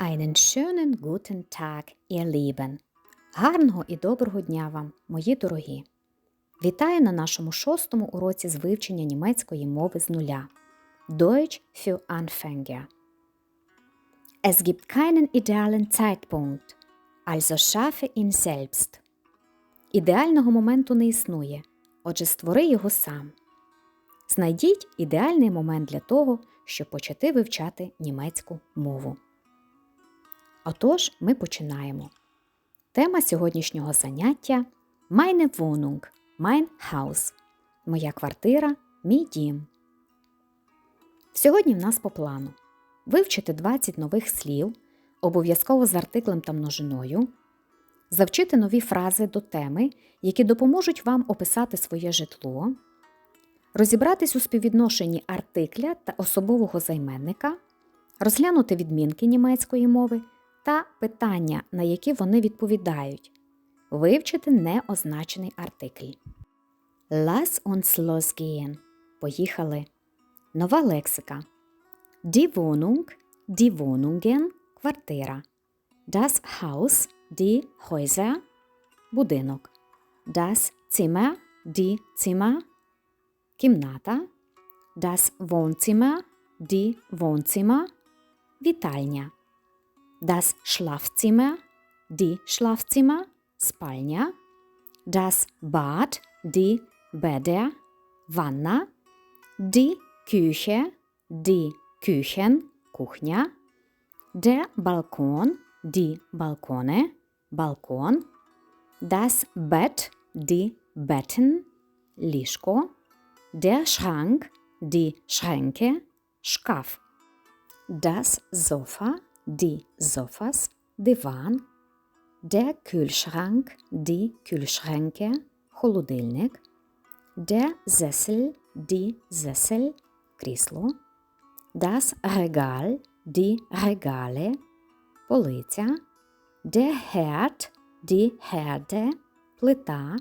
Einen schönen guten Tag, ihr Lieben! Гарного і доброго дня вам, мої дорогі! Вітаю на нашому шостому уроці з вивчення німецької мови з нуля. Deutsch für Anfänger. Es gibt keinen idealen Zeitpunkt, also schaffe ihn selbst. Ідеального моменту не існує, отже створи його сам. Знайдіть ідеальний момент для того, щоб почати вивчати німецьку мову. Отож, ми починаємо. Тема сьогоднішнього заняття Meine Wohnung, mein Haus. Моя квартира, мій дім. Сьогодні в нас по плану вивчити 20 нових слів, обов'язково з артиклем та множиною, завчити нові фрази до теми, які допоможуть вам описати своє житло, розібратись у співвідношенні артикля та особового займенника, розглянути відмінки німецької мови та питання, на які вони відповідають, вивчити неозначений артикль. Lass uns losgehen. Поїхали. Нова лексика. Die Wohnung, die Wohnungen – квартира. Das Haus, die Häuser – будинок. Das Zimmer, die Zimmer – кімната. Das Wohnzimmer, die Wohnzimmer – вітальня. das Schlafzimmer, die Schlafzimmer, Spalnia, das Bad, die Bäder, Wanna, die Küche, die Küchen, Kuchnia, der Balkon, die Balkone, Balkon, das Bett, die Betten, Lischko, der Schrank, die Schränke, Schkaf, das Sofa, die Sofas – диван. Der Kühlschrank, die Kühlschränke – холодильник. Der Sessel, die Sessel – крісло. Das Regal, die Regale – полиця. Der Herd, die Herde – плита.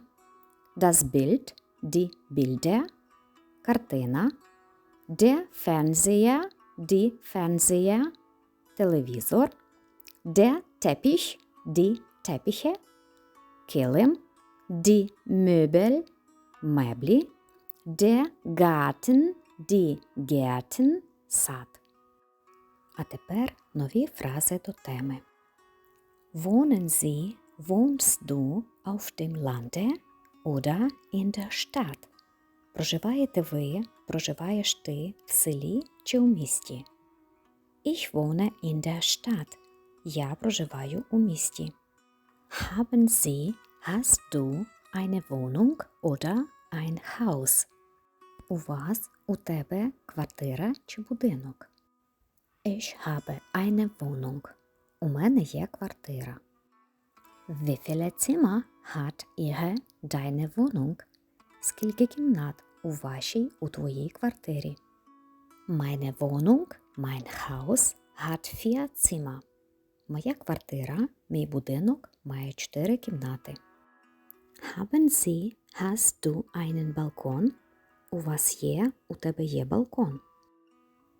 Das Bild, die Bilder – картина. Der Fernseher, die Fernseher – телевізор. Der Teppich, die Teppiche – килим. Die Möbel – меблі. Der Garten, die Gärten – сад. А тепер нові фрази до теми. Wohnen Sie, wohnst du auf dem Lande oder in der Stadt? Проживаєте ви, проживаєш ти в селі чи у місті? Ich wohne in der Stadt. Я проживаю у місті. Haben Sie, hast du eine Wohnung oder ein Haus? У вас, у тебе квартира чи будинок? Ich habe eine Wohnung. У мене є квартира. Wie viele Zimmer hat Ihre, deine Wohnung? Скільки кімнат у вашій, у твоїй квартирі? Meine Wohnung, mein Haus hat vier Zimmer. Моя квартира, мій будинок має чотири кімнати. Haben Sie, hast du einen Balkon? У вас є, у тебе є балкон.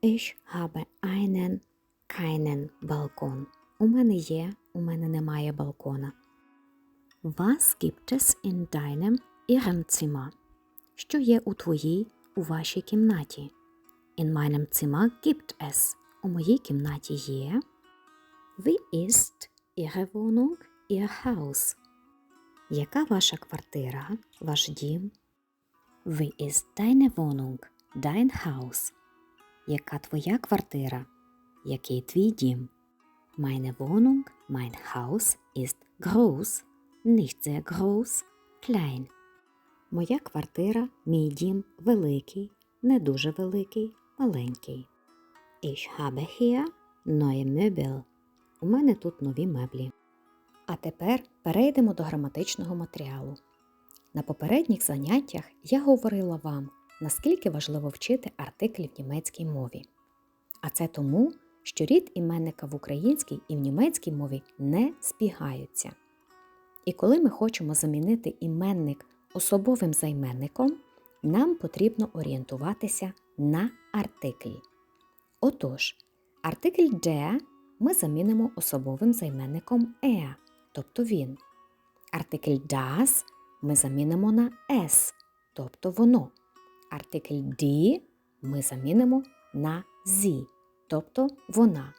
Ich habe einen, keinen Balkon. У мене є, у мене немає балкона. Was gibt es in deinem, ihrem Zimmer? Що є у твоїй, у вашій кімнаті? In meinem Zimmer gibt es. У моїй кімнаті є. Wie ist Ihre Wohnung, Ihr Haus? Яка ваша квартира, ваш дім? Wie ist deine Wohnung, dein Haus? Яка твоя квартира? Який твій дім? Meine Wohnung, mein Haus ist groß, nicht sehr groß, klein. Моя квартира, мій дім великий, не дуже великий, маленький. Ich habe hier neue Möbel. У мене тут нові меблі. А тепер перейдемо до граматичного матеріалу. На попередніх заняттях я говорила вам, наскільки важливо вчити артиклі в німецькій мові. А це тому, що рід іменника в українській і в німецькій мові не збігаються. І коли ми хочемо замінити іменник особовим займенником, нам потрібно орієнтуватися на артикль. Отож, артикль де ми замінимо особовим займенником er, тобто він. Артикль das ми замінимо на es, тобто воно. Артикль die ми замінимо на sie, тобто вона.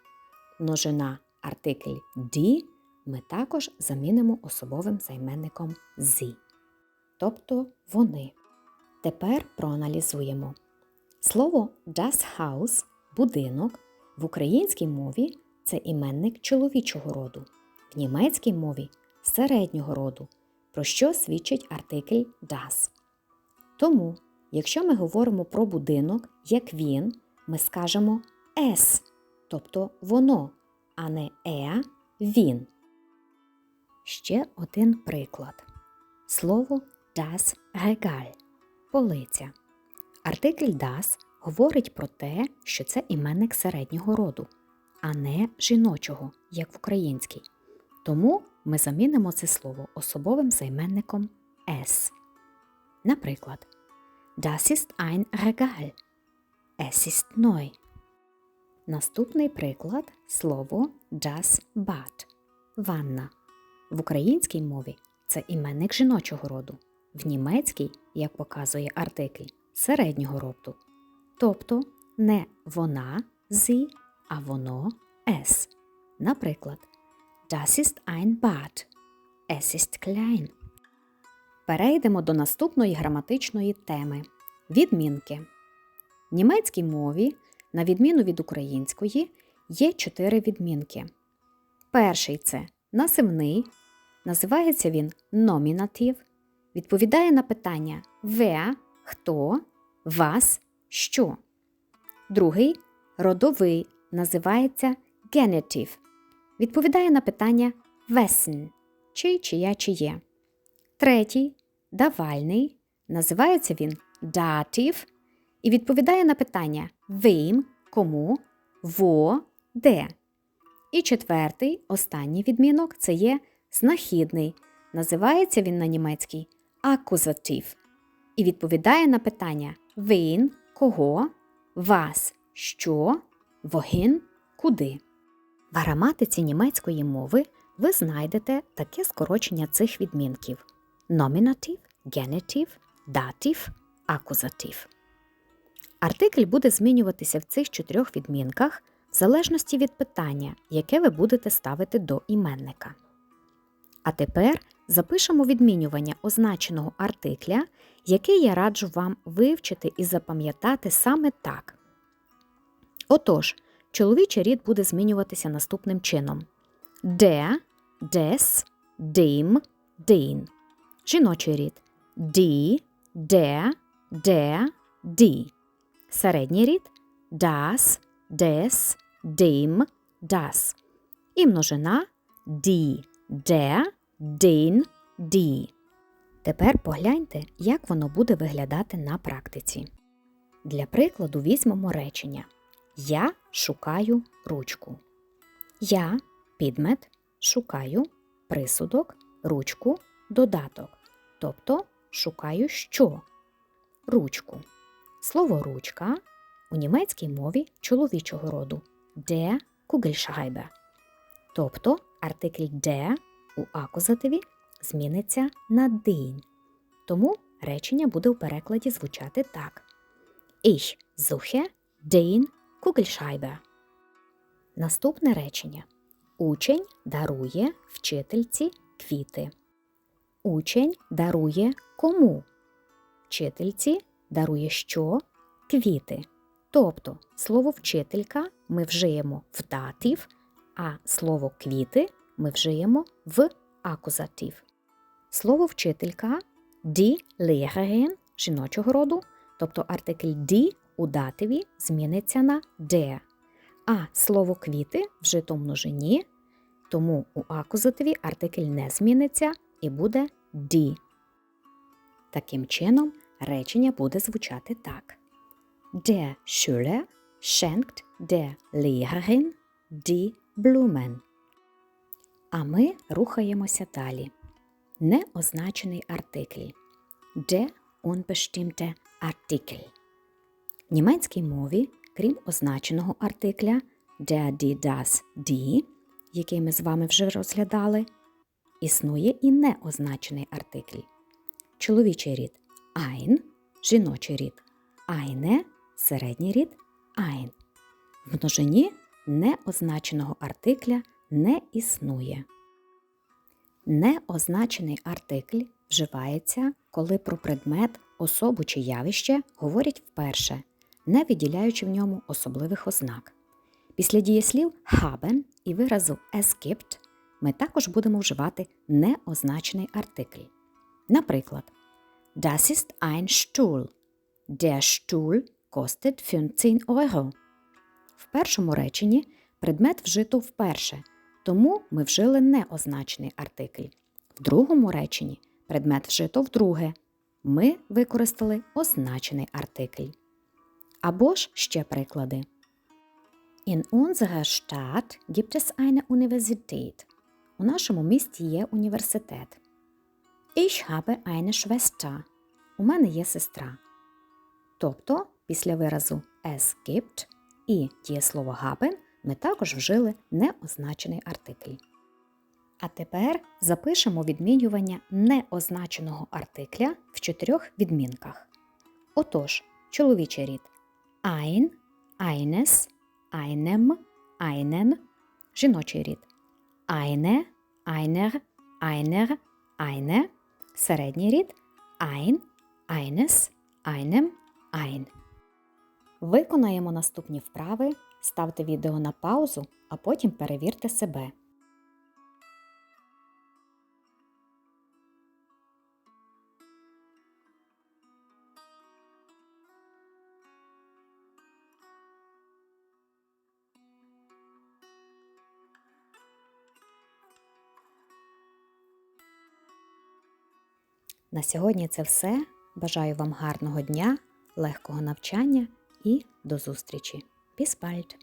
Множина артикль die ми також замінимо особовим займенником sie, тобто вони. Тепер проаналізуємо. Слово das Haus будинок в українській мові це іменник чоловічого роду, в німецькій мові середнього роду, про що свідчить артикль das. Тому, якщо ми говоримо про будинок, як він, ми скажемо es, тобто воно, а не er, він. Ще один приклад. Слово das Regal – полиця. Артикль das говорить про те, що це іменник середнього роду, а не жіночого, як в українській. Тому ми замінимо це слово особовим займенником es. Наприклад, Das ist ein Regal. Es ist neu. Наступний приклад слово das Bad – ванна. В українській мові це іменник жіночого роду, в німецькій, як показує артикль, середнього роду. Тобто не вона sie, а воно es. Наприклад, Das ist ein Bad. Es ist klein. Перейдемо до наступної граматичної теми відмінки. В німецькій мові, на відміну від української, є чотири відмінки. Перший це насивний, називається він номінатив, відповідає на питання wer, хто, вас, що. Другий родовий називається генетив, відповідає на питання wessen, чий, чия, чиє. Третій давальний називається він датив і відповідає на питання wem, кому, во, де. І четвертий, останній відмінок це є знахідний. Називається він на німецький акузатив і відповідає на питання wen, кого, вас, що, wohin, куди. В граматиці німецької мови ви знайдете таке скорочення цих відмінків номінатив, генетив, датив, акузатив. Артикль буде змінюватися в цих чотирьох відмінках в залежності від питання, яке ви будете ставити до іменника. А тепер запишемо відмінювання означеного артикля, який я раджу вам вивчити і запам'ятати саме так. Отож, чоловічий рід буде змінюватися наступним чином: der, des, dem, den. Жіночий рід die, der, der, die. Середній рід das, des, dem, das. І множина die, der, den, die. Тепер погляньте, як воно буде виглядати на практиці. Для прикладу візьмемо речення. Я шукаю ручку. Я підмет шукаю присудок, ручку, додаток. Тобто шукаю що? Ручку. Слово ручка у німецькій мові чоловічого роду der Kugelschreiber. Тобто артикль der у акузативі зміниться на den. Тому речення буде у перекладі звучати так. Ich suche den Kugelschreiber. Наступне речення. Учень дарує вчительці квіти. Учень дарує кому? Вчительці дарує що? Квіти. Тобто слово вчителька ми вжиємо в датив, а слово квіти ми вжиємо в акузатив. Слово вчителька die Lehrerin жіночого роду, тобто артикль die у дативі зміниться на der. А слово квіти вжито в множині, тому у акузативі артикль не зміниться і буде die. Таким чином, речення буде звучати так. Der Schüler schenkt der Lehrerin die Blumen. А ми рухаємося далі. Неозначений артикль. Der unbestimmte Artikel. В німецькій мові, крім означеного артикля, der, die, das, die, який ми з вами вже розглядали, існує і неозначений артикль. Чоловічий рід ein, жіночий рід eine, середній рід ein. В множині неозначеного артикля не існує. Неозначений артикль вживається, коли про предмет, особу чи явище говорять вперше, не виділяючи в ньому особливих ознак. Після дієслів haben і виразу es gibt ми також будемо вживати неозначений артикль. Наприклад, Das ist ein Stuhl. Der Stuhl kostet 15 Euro. В першому реченні предмет вжито вперше, тому ми вжили неозначений артикль. В другому реченні предмет вжито вдруге. Ми використали означений артикль. Або ж ще приклади. In unserer Stadt gibt es eine Universität. У нашому місті є університет. Ich habe eine Schwester. У мене є сестра. Тобто, після виразу es gibt і дієслово haben ми також вжили неозначений артикль. А тепер запишемо відмінювання неозначеного артикля в чотирьох відмінках. Отож, чоловічий рід ein, eines, einem, einen, жіночий рід eine, einer, einer, eine, середній рід ein, eines, einem, ein. Виконаємо наступні вправи, ставте відео на паузу, а потім перевірте себе. На сьогодні це все. Бажаю вам гарного дня, легкого навчання і до зустрічі. Bis bald!